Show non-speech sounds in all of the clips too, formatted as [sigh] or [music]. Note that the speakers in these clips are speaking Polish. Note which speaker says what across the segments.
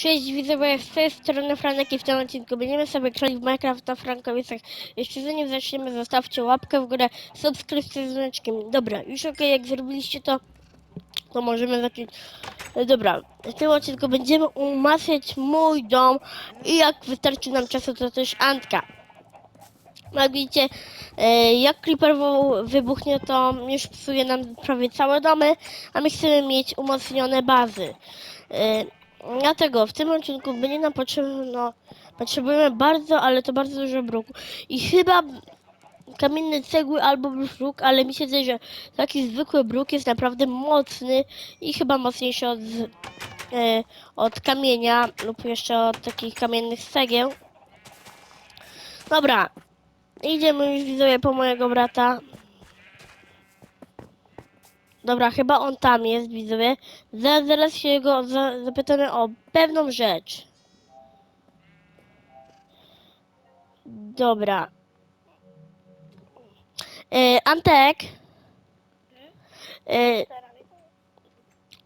Speaker 1: Cześć widzowie, z tej strony Franek i w tym odcinku będziemy sobie grać w Minecraft na Frankowicach. Jeszcze zanim zaczniemy, zostawcie łapkę w górę, subskrypcję z dzwoneczkiem. Dobra, już ok, jak zrobiliście to, to możemy zacząć. E, Dobra, w tym odcinku będziemy umacniać mój dom i jak wystarczy nam czasu, to też Antka. Jak widzicie, e, jak Creeper wybuchnie, to już psuje nam prawie całe domy, a my chcemy mieć umocnione bazy. Dlatego w tym odcinku będzie nam potrzebne, no, potrzebujemy bardzo, ale to bardzo dużo bruku. I chyba kamienne cegły albo bruk, ale mi się wydaje, że taki zwykły bruk jest naprawdę mocny i chyba mocniejszy od, e, od kamienia lub jeszcze od takich kamiennych cegieł. Dobra, idziemy już widzowie po mojego brata. Dobra, chyba on tam jest, widzowie. Zaraz, zaraz się go za, zapytamy o pewną rzecz. Dobra. E, Antek. E,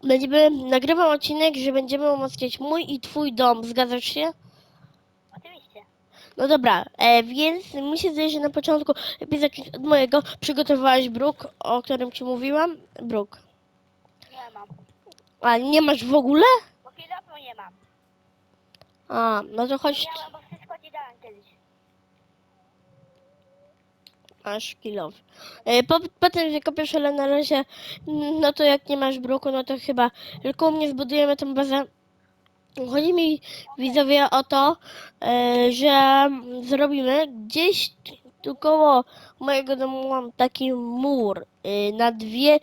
Speaker 1: będziemy nagrywał odcinek, że będziemy umacniać mój i twój dom. Zgadzasz się? No dobra, e, więc mi się zdaje, że na początku lepiej zacząć od mojego. Przygotowałeś bruk, o którym ci mówiłam? Bruk.
Speaker 2: Nie mam.
Speaker 1: A nie masz w ogóle?
Speaker 2: Bo kilofu nie mam.
Speaker 1: A, no to chodź.
Speaker 2: Miałam, bo wszystko ci dałem kiedyś.
Speaker 1: Masz kilof. E, po, potem wykopiesz, ale na razie, no to jak nie masz bruku, no to chyba tylko u mnie zbudujemy tą bazę. Chodzi mi, widzowie, o to, e, że zrobimy gdzieś tu koło mojego domu mam taki mur e, na dwie...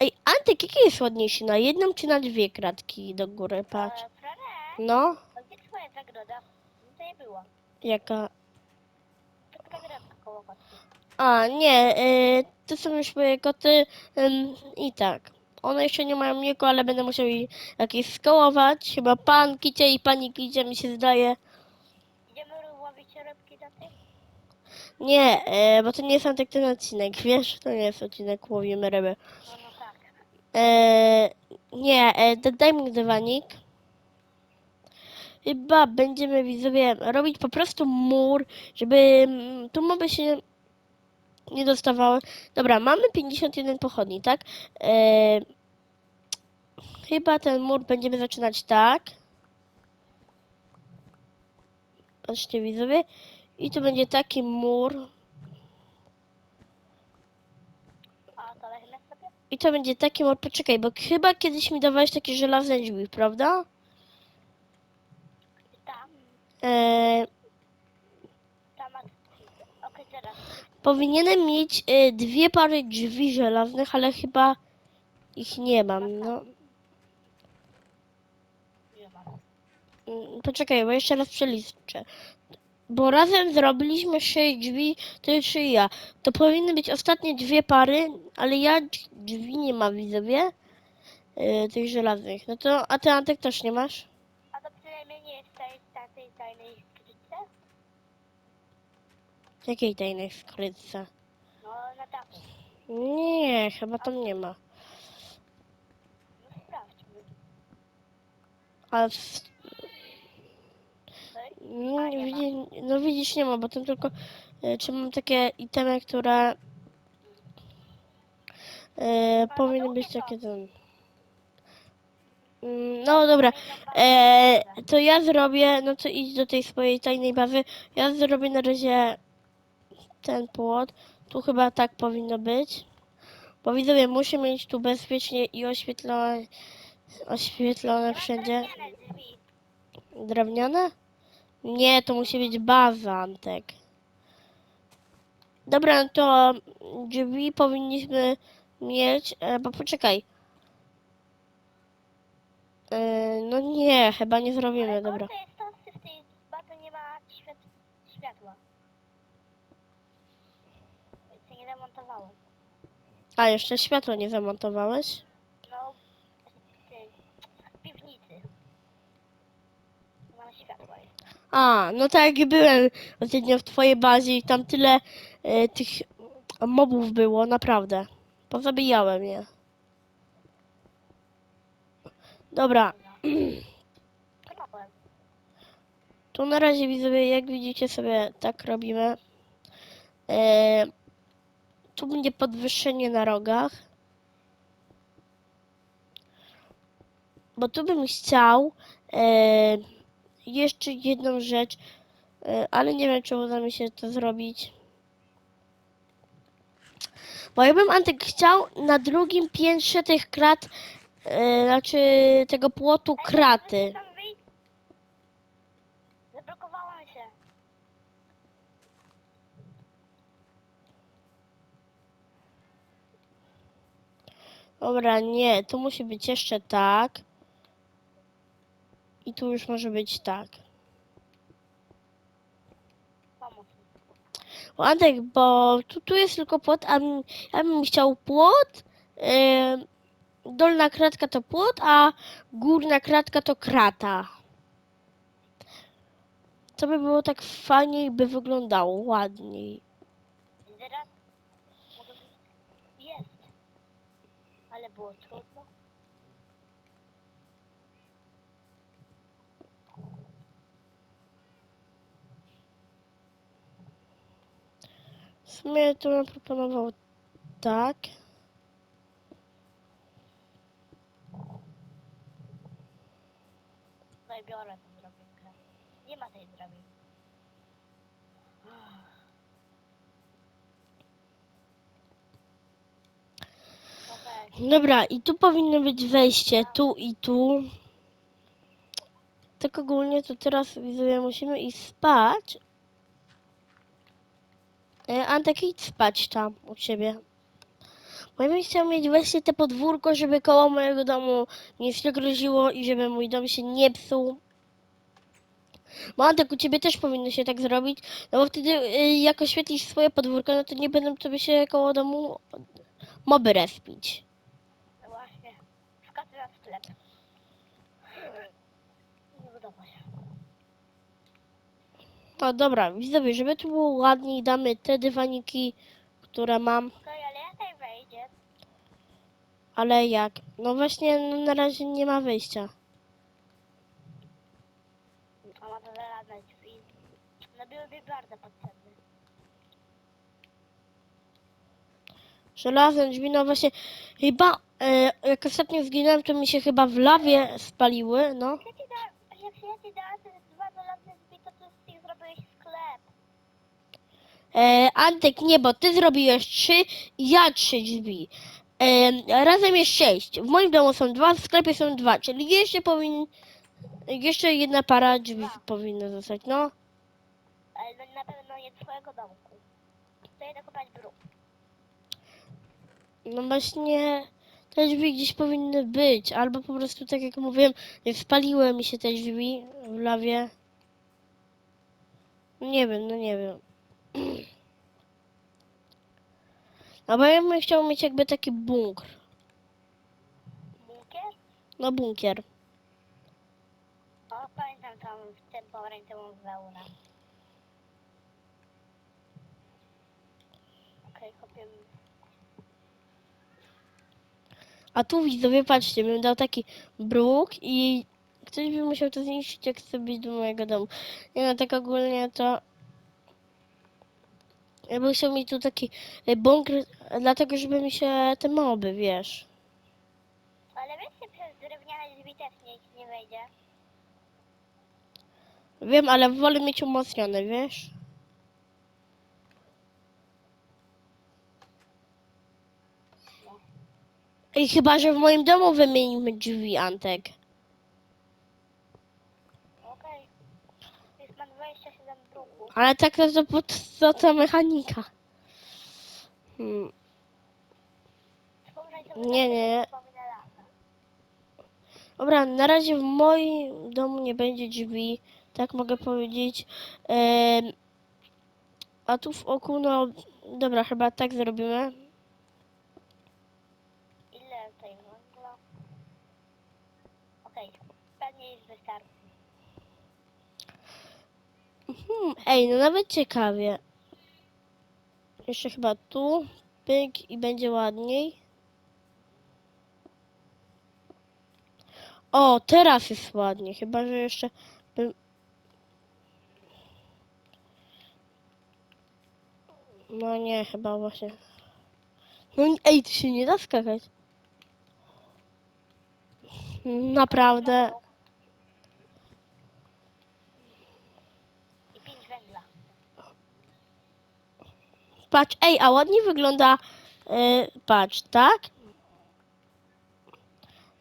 Speaker 1: Ej, Antek, jaki jest ładniejszy? Na jedną czy na dwie kratki do góry? Patrz.
Speaker 2: E,
Speaker 1: No,
Speaker 2: gdzie twoja zagroda? No to nie było.
Speaker 1: jaka...
Speaker 2: Koło.
Speaker 1: A, nie, y, to są już moje koty i tak. One jeszcze nie mają mleko, ale będę musiał jej jakieś skołować. Chyba pan Kicie i pani Kicie mi się zdaje.
Speaker 2: Idziemy łowić rybki do tych?
Speaker 1: Nie, y, bo to nie jest tak ten odcinek, wiesz? To nie jest odcinek Łowimy ryby.
Speaker 2: No, no tak.
Speaker 1: E, nie, e, da- daj mi dywanik. Chyba będziemy widzowie robić po prostu mur, żeby mm, tu moby się nie dostawały. Dobra, mamy 51 pochodni, tak? E, chyba ten mur będziemy zaczynać tak. Patrzcie widzowie. I tu będzie taki mur.
Speaker 2: To?
Speaker 1: I to będzie taki mur. Poczekaj, bo chyba kiedyś mi dawałeś takie żelazne drzwi, prawda?
Speaker 2: Tam.
Speaker 1: E,
Speaker 2: Tam. a- Okej, teraz.
Speaker 1: Powinienem mieć y, dwie pary drzwi żelaznych, ale chyba ich nie mam. No. Mm, poczekaj, bo jeszcze raz przeliczę. Bo razem zrobiliśmy sześć drzwi, to jeszcze ja. To powinny być ostatnie dwie pary, ale ja drzwi nie mam, widzowie. Y, tych żelaznych. No to, a ty Antek też nie masz?
Speaker 2: A to przynajmniej nie jest tej, ta- tej tajnej skrytce?
Speaker 1: Jakiej tajnej skrytce?
Speaker 2: No, na.
Speaker 1: Nie, chyba tam nie ma.
Speaker 2: No sprawdźmy.
Speaker 1: A w? No,
Speaker 2: A, nie
Speaker 1: widzi, no widzisz, nie ma, bo tam tylko e, czy mam takie itemy, które e, powinny być takie ten. Mm, No dobra, e, to ja zrobię, no to idź do tej swojej tajnej bazy. Ja zrobię na razie ten płot. Tu chyba tak powinno być. Bo widzowie, muszę mieć tu bezpiecznie i oświetlone, oświetlone wszędzie.
Speaker 2: Drewniane?
Speaker 1: Nie, to musi być baza, Antek. Dobra, no to drzwi powinniśmy mieć, e, bo poczekaj. E, no nie, chyba nie zrobimy, dobra.
Speaker 2: gorsze jest to, że w tej bazy nie ma świat, światła. Więc się nie zamontowało.
Speaker 1: A, jeszcze światło nie zamontowałeś?
Speaker 2: No, w piwnicy. Nie ma światła. jest.
Speaker 1: A, no tak jak byłem ostatnio w twojej bazie i tam tyle e, tych mobów było, naprawdę. Pozabijałem je. Dobra. Tu na razie widzowie, jak widzicie sobie, tak robimy. E, tu będzie podwyższenie na rogach. Bo tu bym chciał e, jeszcze jedną rzecz, e, ale nie wiem, czy uda mi się to zrobić. Bo ja bym Antek chciał na drugim piętrze tych krat, e, znaczy tego płotu kraty.
Speaker 2: Tam wyjdź. Zablokowałam się.
Speaker 1: Dobra, nie, tu musi być jeszcze tak. I tu już może być tak.
Speaker 2: Mi.
Speaker 1: Bo tu, tu jest tylko płot, a m- ja bym chciał płot. Yy, dolna kratka to płot, a górna kratka to krata. To by było tak fajniej, by wyglądało ładniej.
Speaker 2: I teraz mogę być... Jest. Ale było trudno.
Speaker 1: W sumie to bym proponował tak.
Speaker 2: No i biorę tę drabinkę. Nie ma tej drabinki.
Speaker 1: Dobra, i tu powinno być wejście, tu i tu. Tak ogólnie to teraz widzowie musimy iść spać. E, Antek, idź spać tam u siebie. Bo ja bym chciał mieć właśnie te podwórko, żeby koło mojego domu nic nie groziło i żeby mój dom się nie psuł. Bo Antek, u ciebie też powinno się tak zrobić, no bo wtedy y, jak oświetlisz swoje podwórko, no to nie będą tobie się koło domu moby respić.
Speaker 2: No właśnie. Wskazuję na sklep. Nie podoba się.
Speaker 1: No dobra, widzowie, żeby tu było ładniej, damy te dywaniki, które mam,
Speaker 2: ale jak tutaj wejdzie?
Speaker 1: ale jak? No właśnie, no na razie nie ma wyjścia.
Speaker 2: A ma to żelazne drzwi. No byłyby bardzo potrzebne.
Speaker 1: Żelazne drzwi, no właśnie, chyba, e, jak ostatnio zginąłem, to mi się chyba w lawie spaliły, no.
Speaker 2: Jak jak ja ci dałem te dwa żelazne drzwi, to ty z tych zrobiłeś sklep.
Speaker 1: E, Antek, nie, bo ty zrobiłeś trzy, ja trzy drzwi. E, razem jest sześć. W moim domu są dwa, w sklepie są dwa, czyli jeszcze powin... Jeszcze jedna para drzwi powinna zostać, no.
Speaker 2: Ale no na pewno nie twojego domku. To jedę kopać bruk.
Speaker 1: No właśnie, te drzwi gdzieś powinny być, albo po prostu tak jak mówiłem, spaliły mi się te drzwi w lawie. Nie wiem, no nie wiem. No bo ja bym chciał mieć jakby taki bunkr.
Speaker 2: Bunkier?
Speaker 1: No bunkier.
Speaker 2: O, pamiętam tam w tym pomarańczową wełnę. Okej, kopiemy.
Speaker 1: A tu widzowie, patrzcie, bym dał taki bruk i ktoś by musiał to zniszczyć, jak chce być do mojego domu. Nie no, tak ogólnie to... Ja bym chciał mieć tu taki e, bunkr, dlatego żeby mi się te moby, wiesz.
Speaker 2: Ale wiesz, że przez drewniane drzwi też nikt nie wejdzie.
Speaker 1: Wiem, ale wolę mieć umocnione, wiesz? I chyba, że w moim domu wymienimy drzwi, Antek.
Speaker 2: Okej. Jest ma 27 bruków.
Speaker 1: Ale tak to, to, to, to, mechanika. Hmm. Nie, nie. Dobra, na razie w moim domu nie będzie drzwi, tak mogę powiedzieć. Em, a tu w oku, no dobra, chyba tak zrobimy. Hmm, ej, no nawet ciekawie. Jeszcze chyba tu, pyk i będzie ładniej. O, teraz jest ładnie, chyba że jeszcze bym... No nie, chyba właśnie. No ej, tu się nie da skakać. Naprawdę. Patrz, ej, a ładnie wygląda. E, patrz, tak?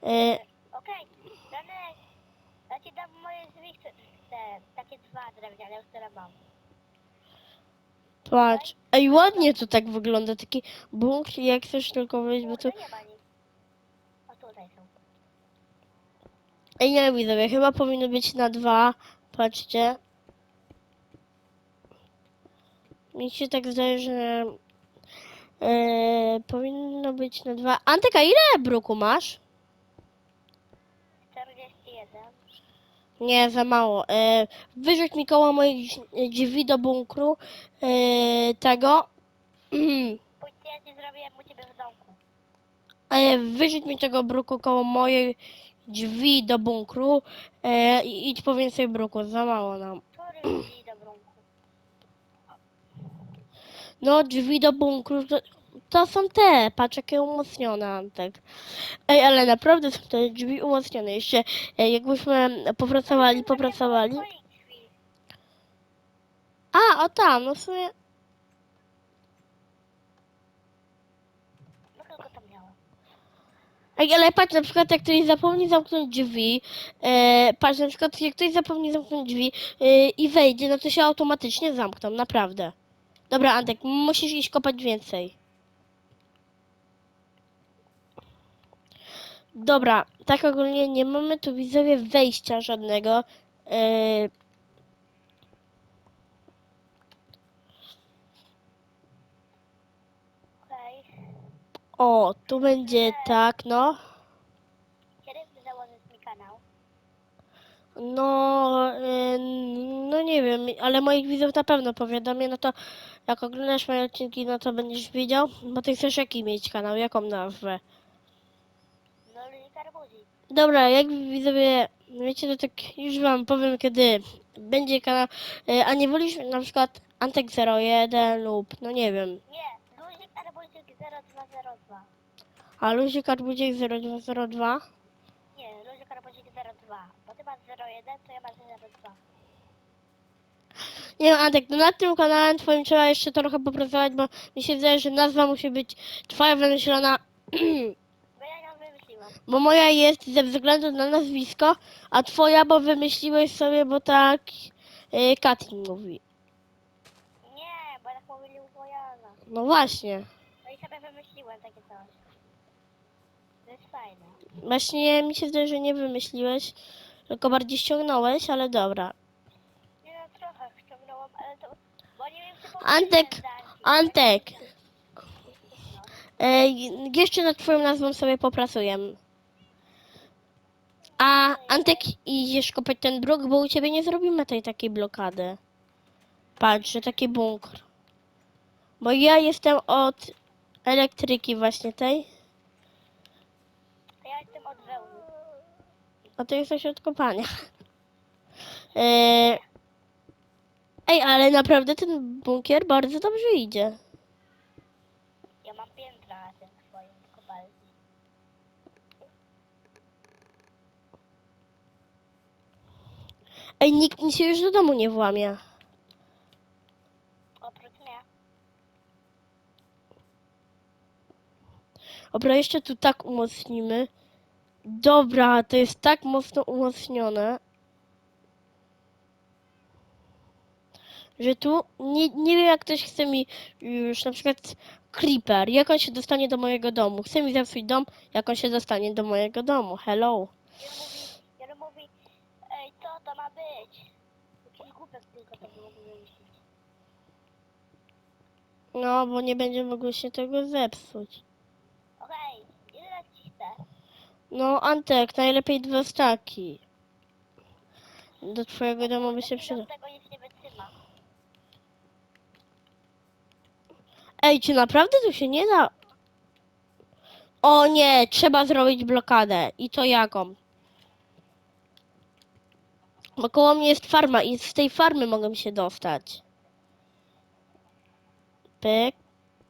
Speaker 1: E,
Speaker 2: Okej, Danek, ja ci dam moje te, takie dwa drewniane, które mam.
Speaker 1: patrz. Ej, ładnie to tak wygląda. Taki bunkr, jak chcesz tylko wyjść, bo to.
Speaker 2: Kurde, nie ma nic. O, tutaj są.
Speaker 1: Ej, nie widzowie, chyba powinno być na dwa. Patrzcie. Mi się tak zdaje, że e, powinno być na dwa. Antyka, ile bruku masz?
Speaker 2: 41.
Speaker 1: Nie, za mało. E, wyrzuć mi koło moich dź- drzwi do bunkru e, tego. [clears throat]
Speaker 2: Pójdź, ja ci zrobię u ciebie w domku.
Speaker 1: E, wyrzuć mi tego bruku koło mojej drzwi do bunkru e, i idź po więcej bruku. Za mało nam.
Speaker 2: Który drzwi do brunku?
Speaker 1: No, drzwi do bunkru to, to są te, patrz jakie umocnione, Antek. Ej, ale naprawdę są te drzwi umocnione. Jeszcze jakbyśmy popracowali, popracowali. A, o tam, no w sumie. Ej, ale patrz, na przykład jak ktoś zapomni zamknąć drzwi, e, patrz, na przykład jak ktoś zapomni zamknąć drzwi e, i wejdzie, no to się automatycznie zamkną, naprawdę. Dobra, Antek, musisz iść kopać więcej. Dobra, tak ogólnie nie mamy tu widzowie wejścia żadnego.
Speaker 2: Okej.
Speaker 1: o, tu będzie tak, no.
Speaker 2: Kiedy założysz mi kanał?
Speaker 1: No, e, no nie wiem, ale moich widzów na pewno powiadomię, no to jak oglądasz moje odcinki, no to będziesz wiedział, bo ty chcesz jaki mieć kanał, jaką nazwę.
Speaker 2: No karbuzi.
Speaker 1: Dobra, jak widzowie, wiecie, to tak już wam powiem, kiedy będzie kanał, e, a nie wolisz na przykład Antek01 lub, no nie wiem,
Speaker 2: Nie, luzik karbuzik 0202.
Speaker 1: a Luzik Arbudzik 0202.
Speaker 2: Nie, luzik karbuzik 02. Bo ty masz 01, to ja mam 02.
Speaker 1: Nie wiem, Antek, no nad tym kanałem twoim trzeba jeszcze trochę popracować, bo mi się wydaje, że nazwa musi być twoja wymyślona
Speaker 2: Bo ja ją wymyśliłam.
Speaker 1: Bo moja jest ze względu na nazwisko, a twoja, bo wymyśliłeś sobie, bo tak yy, Katin mówi.
Speaker 2: Nie, bo tak mówili u Wojana.
Speaker 1: No właśnie.
Speaker 2: No i sobie wymyśliłem takie coś. To jest fajne.
Speaker 1: Właśnie mi się zdaje, że nie wymyśliłeś, tylko bardziej ściągnąłeś, ale dobra.
Speaker 2: Nie no, trochę ściągnąłem, ale to... Bo nie wiem, czy
Speaker 1: Antek. Antek, e, jeszcze nad twoją nazwą sobie popracujemy. A Antek, idziesz kopać ten bruk, bo u ciebie nie zrobimy tej takiej blokady. Patrz, że taki bunkr. Bo ja jestem od elektryki właśnie tej.
Speaker 2: Ja jestem od wełny.
Speaker 1: A to jesteś od kopania. Eee, Ej, ale naprawdę ten bunkier bardzo dobrze idzie.
Speaker 2: Ja mam piętra na tym swoim kopalni.
Speaker 1: Ej, nikt mi się już do domu nie włamie.
Speaker 2: Oprócz mnie.
Speaker 1: Dobra, jeszcze tu tak umocnimy. Dobra, to jest tak mocno umocnione. Że tu nie, nie wiem jak ktoś chce mi już na przykład creeper, jak on się dostanie do mojego domu. Chce mi zepsuć dom, jak on się dostanie do mojego domu. Hello.
Speaker 2: Jeden mówi, jeden mówi, ej, co to ma być? Jakiś głupek tylko to wymyślić.
Speaker 1: No, bo nie będzie mogło się tego zepsuć.
Speaker 2: Okej, ile lat ci chce?
Speaker 1: No, Antek, najlepiej dwa staki. Do twojego domu by się przydał.
Speaker 2: Tego nic nie wytrzyma.
Speaker 1: Ej, czy naprawdę tu się nie da? O nie, trzeba zrobić blokadę. I to jaką? Bo koło mnie jest farma i z tej farmy mogę się dostać. pyk,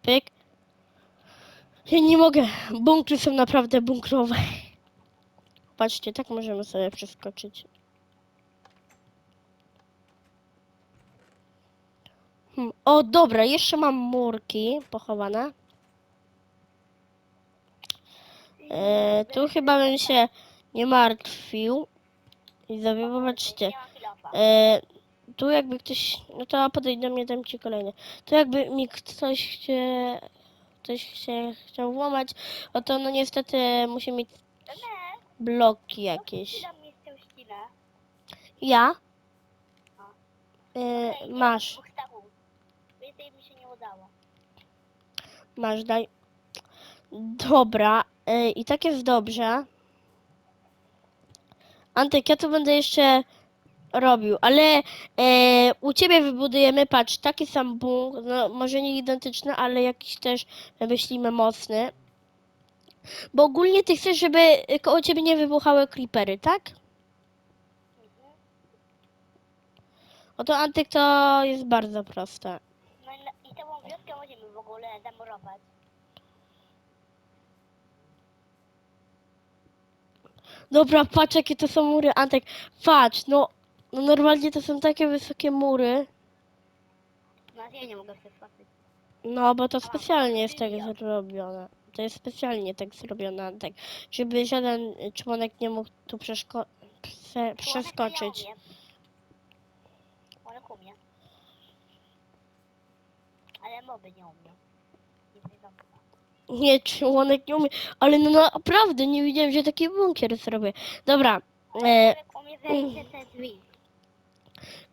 Speaker 1: pyk. Ja nie mogę. Bunkry są naprawdę bunkrowe. Patrzcie, tak możemy sobie przeskoczyć. O, dobra, jeszcze mam murki pochowane. E, tu chyba bym się nie martwił. I
Speaker 2: kilofa.
Speaker 1: E, tu jakby ktoś, no to podejdź do mnie, dam ci kolejny. Tu jakby mi ktoś się, ktoś się chciał włamać, o to no niestety musi mieć bloki jakieś. Ja? E, masz,
Speaker 2: dwóch stawów. Więcej mi się nie udało.
Speaker 1: Masz, daj. Dobra, e, i tak jest dobrze. Antek, ja to będę jeszcze robił, ale e, u ciebie wybudujemy, patrz, taki sam bunkr, no może nie identyczny, ale jakiś też wymyślimy mocny. Bo ogólnie ty chcesz, żeby koło ciebie nie wybuchały creepery, tak? Oto Antyk to jest bardzo proste.
Speaker 2: Wioskę możemy w ogóle zamurować.
Speaker 1: Dobra, patrz jakie to są mury, Antek, patrz, no, no normalnie to są takie wysokie mury.
Speaker 2: No ja nie mogę.
Speaker 1: No, bo to specjalnie jest tak zrobione. To jest specjalnie tak zrobione, Antek, żeby żaden członek nie mógł tu przeszko- prze- przeskoczyć.
Speaker 2: One umie. Moby nie umie. Nie
Speaker 1: członek nie umie, ale no naprawdę nie widziałem, że taki bunkier zrobię. Dobra, e,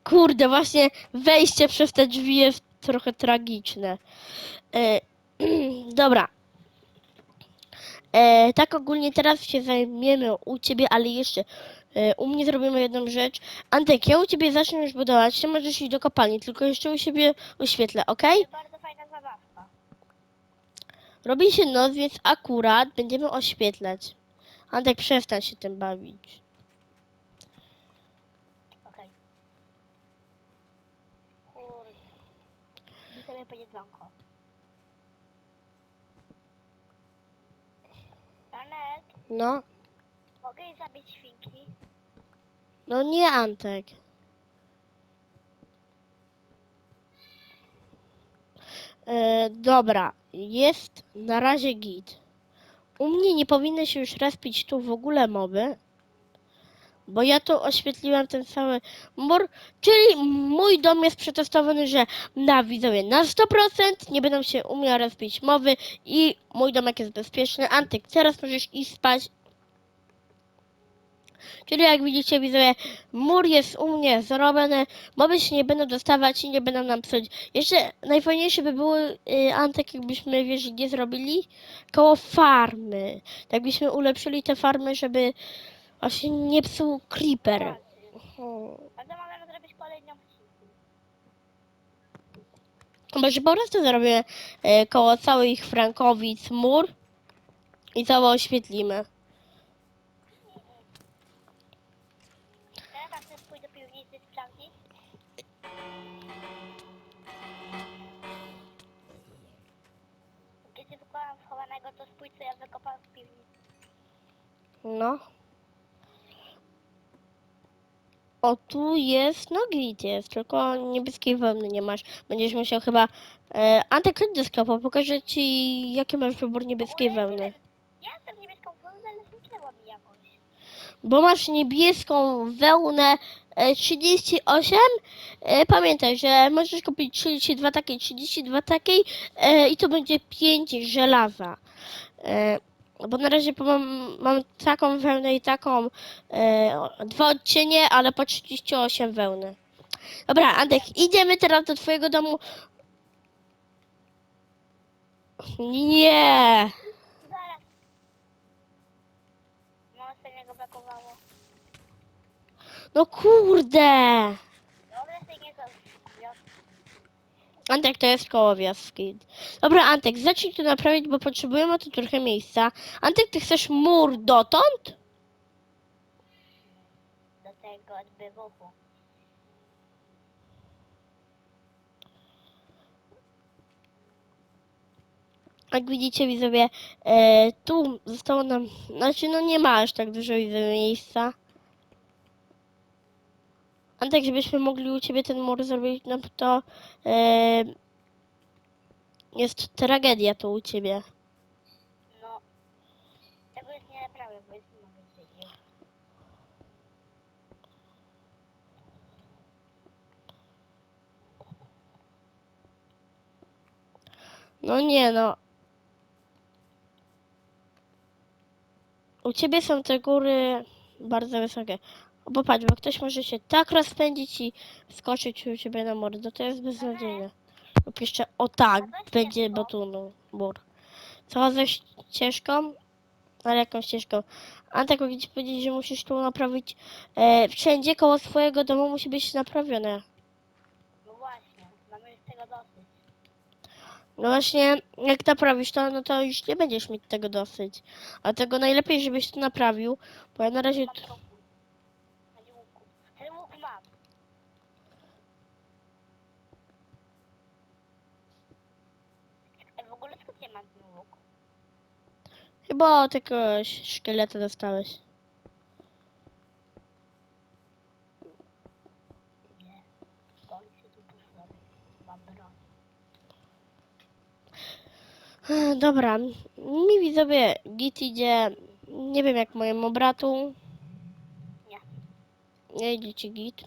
Speaker 1: kurde, właśnie wejście przez te drzwi jest trochę tragiczne. E, [clears throat] dobra. E, tak ogólnie teraz się zajmiemy u ciebie, ale jeszcze u mnie zrobimy jedną rzecz. Antek, ja u ciebie zacznę już budować, ty możesz iść do kopalni, tylko jeszcze u siebie oświetlę, ok?
Speaker 2: To bardzo fajna zabawka.
Speaker 1: Robi się noc, więc akurat będziemy oświetlać. Antek, przestań się tym bawić.
Speaker 2: Okej. Kurde. I sobie powiedzonko. Janek,
Speaker 1: No,
Speaker 2: mogę jej zabić?
Speaker 1: No nie Antek. E, dobra, jest na razie git. U mnie nie powinny się już respić tu w ogóle moby, bo ja tu oświetliłem ten cały mur, czyli mój dom jest przetestowany, że na widzowie na 100% nie będą się u mnie respić mowy i mój domek jest bezpieczny. Antyk, teraz możesz iść spać. Czyli jak widzicie widzowie, mur jest u mnie zrobiony, moby się nie będą dostawać i nie będą nam psuć. Jeszcze najfajniejsze by było, y, Antek, jakbyśmy wieży nie zrobili, koło farmy. Tak byśmy ulepszyli te farmy, żeby właśnie nie psuł creeper.
Speaker 2: To możemy zrobić kolejną.
Speaker 1: Może po prostu zrobimy e, koło całych Frankowic mur i całe oświetlimy.
Speaker 2: Spójrz co ja wykopałem w piwnicy.
Speaker 1: No. O, tu jest, no git jest, tylko niebieskiej wełny nie masz. Będziesz musiał chyba... E, Antek, chodź do sklepu, pokażę ci, jaki masz wybór niebieskiej wełny.
Speaker 2: Ja jestem niebieską wełnę, ale zniknęła mi jakoś.
Speaker 1: Bo masz niebieską wełnę e, 38. E, pamiętaj, że możesz kupić 32 takiej, 32 takiej e, i to będzie 5 żelaza. E, bo na razie mam, mam taką wełnę i taką e, dwa odcienie, ale po 38 wełny. Dobra, Andek, idziemy teraz do twojego domu. Nie!
Speaker 2: No
Speaker 1: kurde!
Speaker 2: Dobra, sobie nie to.
Speaker 1: Antek to jest koło wioski. Dobra, Antek, zacznij to naprawić, bo potrzebujemy tu trochę miejsca. Antek, ty chcesz mur dotąd?
Speaker 2: Do tego od wybuchu.
Speaker 1: Jak widzicie widzowie, e, tu zostało nam, znaczy no nie ma aż tak dużo widzowie miejsca. Antek, żebyśmy mogli u Ciebie ten mur zrobić, no to e, jest tragedia tu u Ciebie.
Speaker 2: No, tego już nie naprawię, bo jest zwiedzić.
Speaker 1: No nie no. U ciebie są te góry bardzo wysokie. O, popatrz, bo ktoś może się tak rozpędzić i skoczyć u ciebie na mordę. To jest beznadziejne. Lub jeszcze o tak, będzie botunu mur. Co ze ścieżką? Ale jaką ścieżką? Antek mogę ci powiedzieć, że musisz tu naprawić e, wszędzie koło swojego domu musi być naprawione.
Speaker 2: No właśnie, mamy już tego dosyć.
Speaker 1: No właśnie, jak naprawisz to, no to już nie będziesz mieć tego dosyć. A tego najlepiej, żebyś to naprawił, bo ja na razie...
Speaker 2: Mam
Speaker 1: t-
Speaker 2: łuku. Będzie łuku. Ten łuk mam. Ej, w ogóle skąd ja mam ten łuk?
Speaker 1: Chyba od jakiegoś szkieleta dostałeś. Dobra, mi widzowie git idzie, nie wiem jak mojemu bratu.
Speaker 2: Nie.
Speaker 1: Nie idzie ci git.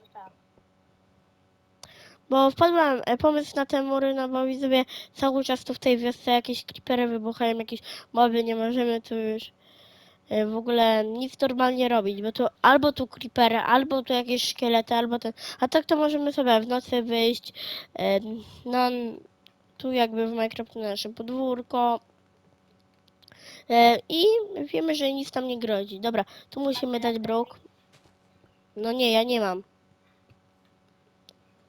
Speaker 2: No tak.
Speaker 1: Bo wpadłem e, pomysł na te mury, no bo widzowie cały czas tu w tej wiosce jakieś creepery wybuchają, jakieś moby, nie możemy tu już e, w ogóle nic normalnie robić, bo tu albo tu creepery, albo tu jakieś szkielety, albo ten, a tak to możemy sobie w nocy wyjść, e, no tu jakby w Minecraft na nasze podwórko e, i wiemy, że nic tam nie grozi. Dobra, tu musimy dać bruk. No nie, ja nie mam.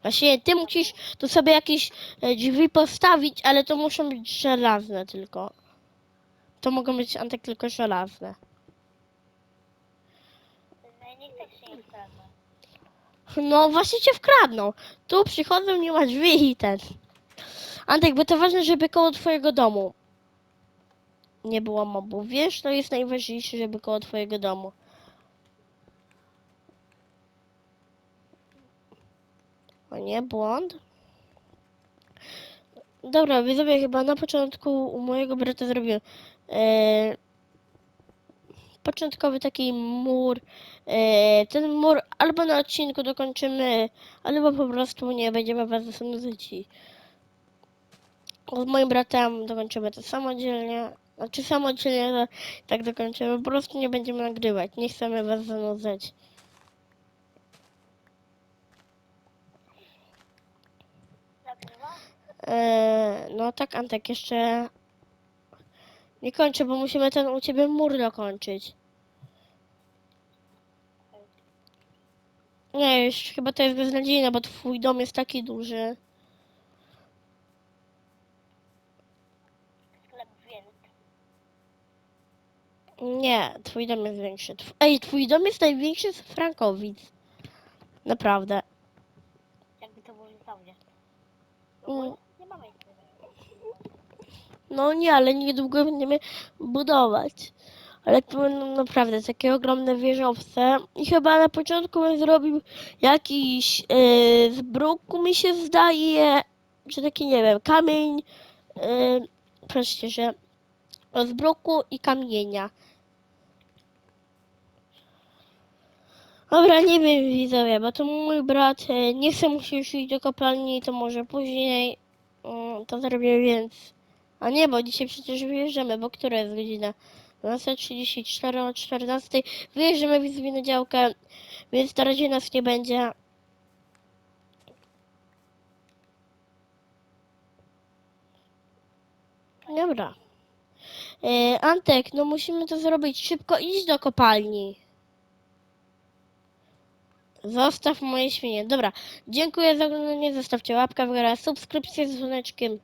Speaker 1: Właśnie ty musisz tu sobie jakieś e, drzwi postawić, ale to muszą być żelazne tylko. To mogą być antek tylko żelazne.
Speaker 2: No tak.
Speaker 1: No właśnie cię wkradną. Tu przychodzą, nie ma drzwi i ten. Antek, bo to ważne, żeby koło twojego domu nie było mobów. Wiesz, to jest najważniejsze, żeby koło twojego domu. O nie, błąd. Dobra, widzowie, chyba na początku u mojego brata zrobiłem e, początkowy taki mur. E, ten mur albo na odcinku dokończymy, albo po prostu nie będziemy was zanudzać i z moim bratem dokończymy to samodzielnie. Znaczy samodzielnie to tak dokończymy, po prostu nie będziemy nagrywać. Nie chcemy was zanudzać. E, no tak, Antek, jeszcze nie kończę, bo musimy ten u ciebie mur dokończyć. Nie, już chyba to jest beznadziejne, bo twój dom jest taki duży. Nie, twój dom jest większy. Tw- Ej, twój dom jest największy z Frankowic. Naprawdę.
Speaker 2: Jakby to było saudzie.
Speaker 1: Mm. No nie, ale niedługo będziemy budować. Ale to będą naprawdę takie ogromne wieżowce. I chyba na początku bym zrobił jakiś yy, z bruku mi się zdaje, czy taki nie wiem, kamień. Yy, proszę że z bruku i kamienia. Dobra, nie wiem widzowie, bo to mój brat e, nie chce mu się już iść do kopalni, to może później mm, to zrobię, więc... A nie, bo dzisiaj przecież wyjeżdżamy, bo która jest godzina? 12.34 o 14. Wyjeżdżamy widzowie na działkę, więc na razie nas nie będzie. Dobra. E, Antek, no musimy to zrobić szybko, idź do kopalni. Zostaw moje świnie. Dobra, dziękuję za oglądanie, zostawcie łapkę w górę, subskrypcję z dzwoneczkiem.